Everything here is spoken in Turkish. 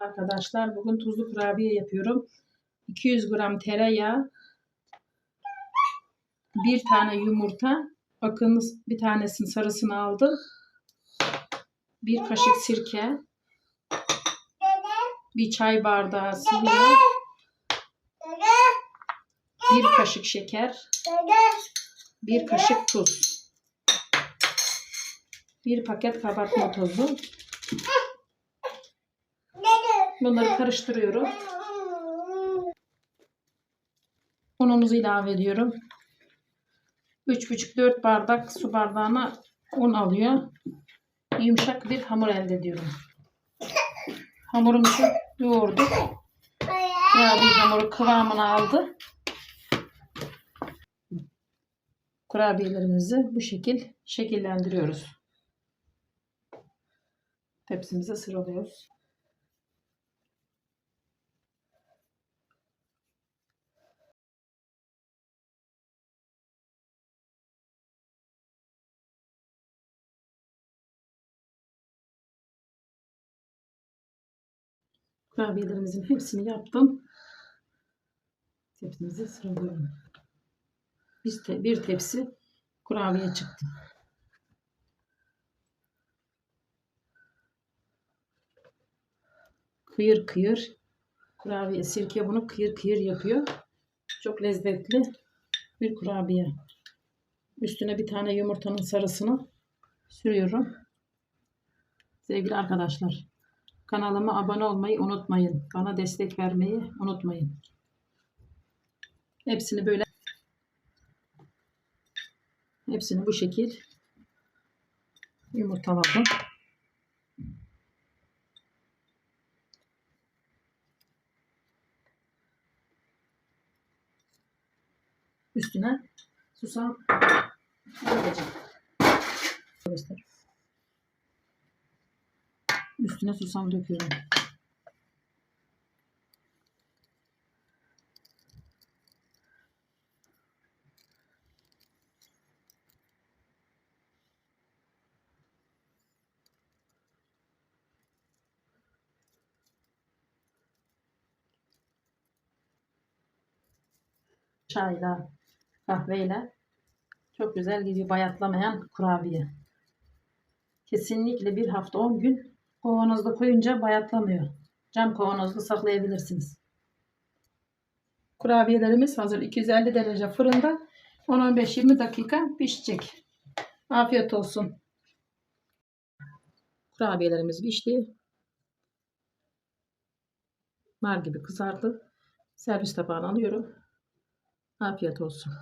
Arkadaşlar bugün tuzlu kurabiye yapıyorum. 200 gram tereyağı, bir tane yumurta, bakın bir tanesinin sarısını aldım. Bir kaşık sirke, bir çay bardağı sıvı yağ, bir kaşık şeker, bir kaşık tuz, bir paket kabartma tozu. Bunları karıştırıyorum. Unumuzu ilave ediyorum. 3,5-4 bardak su bardağına un alıyor. Yumuşak bir hamur elde ediyorum. Hamurumuzu yoğurduk. Kurabiye hamuru kıvamını aldı. Kurabiyelerimizi bu şekil şekillendiriyoruz. Tepsimize sıralıyoruz. Kurabiyelerimizin hepsini yaptım. Tepsimize sıralıyorum. Bir, te- bir tepsi kurabiye çıktı. Kıyır kıyır kurabiye. Sirke bunu kıyır kıyır yapıyor. Çok lezzetli bir kurabiye. Üstüne bir tane yumurtanın sarısını sürüyorum. Sevgili arkadaşlar, kanalıma abone olmayı unutmayın. Bana destek vermeyi unutmayın. Hepsini böyle hepsini bu şekil yumurtaladım. Üstüne susam dökeceğim. Göster. Üstüne susam döküyorum. Çayla, kahveyle çok güzel gidiyor bayatlamayan kurabiye. Kesinlikle bir hafta 10 gün kavanozda koyunca bayatlamıyor. Cam kavanozda saklayabilirsiniz. Kurabiyelerimiz hazır. 250 derece fırında 10-15-20 dakika pişecek. Afiyet olsun. Kurabiyelerimiz pişti. Nar gibi kızardı. Servis tabağına alıyorum. Afiyet olsun.